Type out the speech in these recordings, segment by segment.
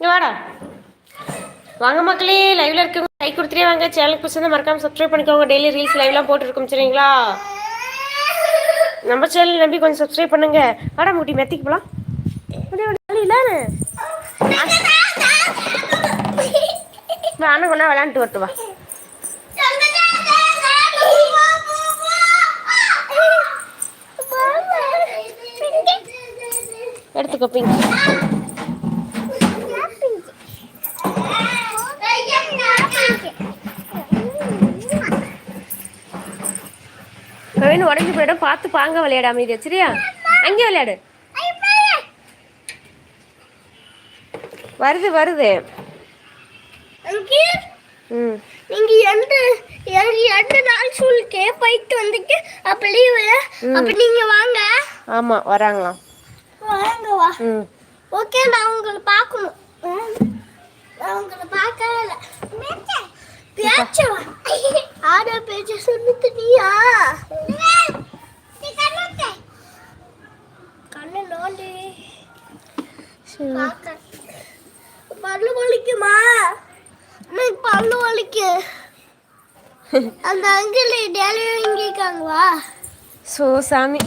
வாடா. வாங்க மக்களே லைவ்ல இருக்கவங்க கை கொடுத்துட்டே வாங்க. சேனலுக்கு பிடிச்சிருந்தா மறக்காம சப்ஸ்கிரைப் பண்ணிக்கோங்க. டெய்லி ரீல்ஸ் லைவ்லாம் போட்டுருக்கோம் சரிங்களா? நம்ம சேனல் நம்பி கொஞ்சம் சப்ஸ்கிரைப் பண்ணுங்க. வாடா முட்டி மெத்திக்கு போலாம். இல்லானு கொண்டா விளையாண்டு வரட்டு வா. எடுத்துக்கோ பிங்க். கவின் உடஞ்சி போயிடும் பார்த்து பாங்க விளையாடு அமைதியா சரியா? அங்கே விளையாடு. வருது வருது. ம். நீங்க எந்த எந்த நாள் ஸ்கூலுக்கு போயிட்டு வந்துட்டு அப்ப லீவு அப்ப நீங்க வாங்க. ஆமாம் வராங்களாம் வாங்க வா. ம். ஓகே நான் உங்களை பார்க்கணும். நான் உங்களை பார்க்கவே இல்லை பேச்சு ஆடா பேச்சு நீயா? கண்ணு நோண்டி பல்லு வலிக்குமா? எனக்கு பல்லு வலிக்கு. அந்த அங்கிள் டெலிவரி இங்கிருக்காங்க வா ஸோ சாமி.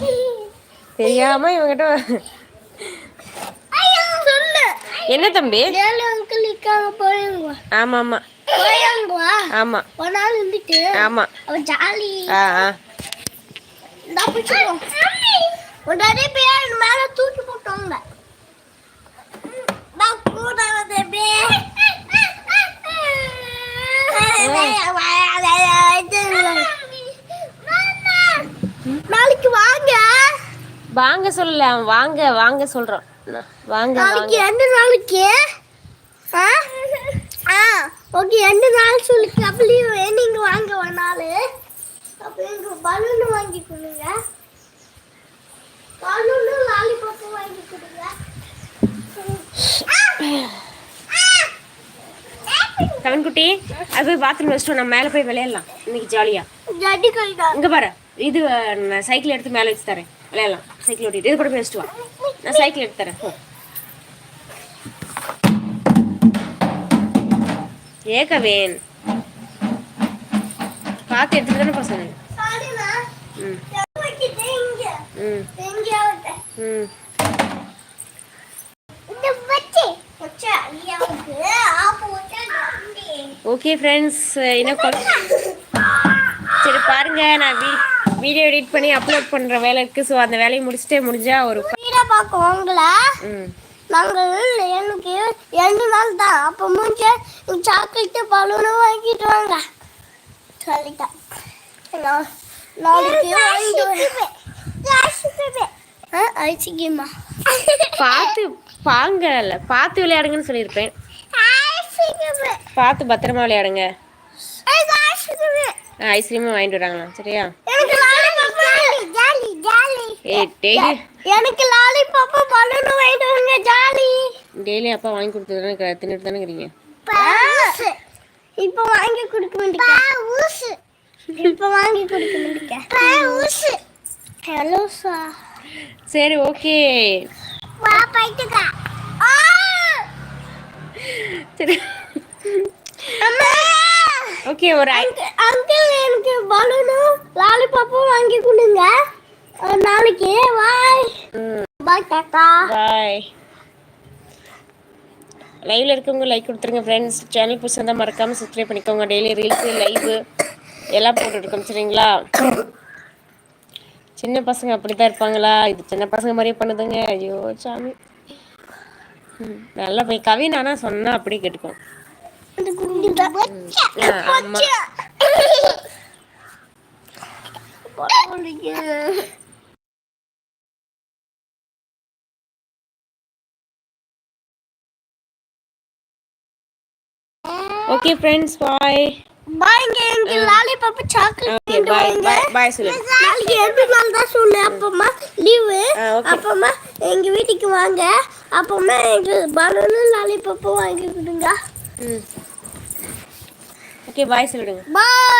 தெரியாம இவங்கிட்ட சொல்லு. என்ன தம்பி? அங்கிள் இருக்காங்க போயிருங்க. வா ஆமாம். ஆமாம் ஆமாம் ஒரு நாள் இருந்துட்டு ஆமாம் அவன் ஜாலி. ஆ ஆ. பிடிச்சிருவோம் ஒரு நிறைய பேர் மேல தூக்கி போட்டோங்க நான் கூட வந்து நாளைக்கு வாங்க. வாங்க சொல்லல அவன் வாங்க வாங்க சொல்கிறோம் வாங்க நாளைக்கு எந்த நாளைக்கு? ஆ? ஓகே எந்த நாள் சொல்லுங்க அப்ப லீவ் நீங்க வாங்க ஒரு நாள். அப்ப எங்க பலூன் வாங்கி கொடுங்க. பலூன் லாலிபாப் வாங்கி கொடுங்க. கவன்குட்டி அது போய் பாத்ரூம் வச்சுட்டு நம்ம மேலே போய் விளையாடலாம். இன்னைக்கு ஜாலியாக இங்கே பாரு இது நான் சைக்கிள் எடுத்து மேலே வச்சு தரேன். விளையாடலாம். சைக்கிள் ஓட்டிட்டு இது கூட போய் வச்சுட்டு வா. நான் சைக்கிள் எடுத்து தரேன். ஏகவேன். பார்த்து எடுத்துட்டு தானே பசங்க? ஓகே ஃப்ரெண்ட்ஸ் இன்னும் சரி பாருங்க. நான் வீ வீடியோ எடிட் பண்ணி அப்லோட் பண்ணுற வேலை இருக்குது ஸோ அந்த வேலையை முடிச்சுட்டே முடிஞ்சா ஒரு ப- வீட பார்க்க உங்களை? ம். நாங்கள் எனக்கு ரெண்டு நாள் தான். அப்போ முடிஞ்ச சாக்லேட்டு பலூனும் வாங்கிட்டு வாங்க. சொல்லிட்டேன். நாளைக்கு ஐசிக்கிமா பார்த்து பாங்கல பார்த்து விளையாடுங்கன்னு சொல்லியிருப்பேன். பார்த்து பத்திரமா விளையாடுங்க. ஐஸ்கிரீமும் வாங்கிட்டு வராங்களாம். சரியா? எனக்கு லாலிபாப் எனக்கு லாலிபாப் பலூன் வாங்கிட்டு வாங்க ஜாலி. டெய்லி அப்பா வாங்கி கொடுத்து தானே தின்னுட்டு தானே இருக்கிறீங்க? இப்போ வாங்கி கொடுக்க மாட்டேங்க. ஊசு. இப்போ வாங்கி கொடுக்க மாட்டேங்க. ஊசு. ஹலோ சார் சரி ஓகே. வா போயிட்டுக்கா. சரி. அம்மா! ஓகே ஒரு அங்கிள் எனக்கு பலூனும் லாலிபாப்பும் வாங்கி கொடுங்க. நாளைக்கு. பாய் பாய் டாட்டா பாய் லைவ்ல இருக்கவங்க லைக் கொடுத்துருங்க ஃப்ரெண்ட்ஸ் சேனல் புதுசாக தான் மறக்காமல் சப்ஸ்கிரைப் பண்ணிக்கோங்க. டெய்லி ரீல்ஸு லைவு எல்லாம் போட்டுருக்கோம் சரிங்களா? சின்ன பசங்க அப்படி தான் இருப்பாங்களா? இது சின்ன பசங்க மாதிரியே பண்ணுதுங்க. ஐயோ சாமி. நல்லா போய் கவின் ஆனால் சொன்னால் அப்படியே கேட்டுக்கும் இந்த ஓகே ஃப்ரெண்ட்ஸ் பாய் பாய்ங்க எனக்கு lollipop chocolate okay bye bye bye சொல்லு நாளைக்கு ரெண்டு நாள் தான் சொன்னேன் அப்பமா லீவு. அப்பமா எங்க வீட்டுக்கு வாங்க அப்பமா எங்க பலூனும் லாலிபாப்பும் வாங்கி கொடுங்க ம் ஓகே பாய் சொல்லிடுங்க பாய்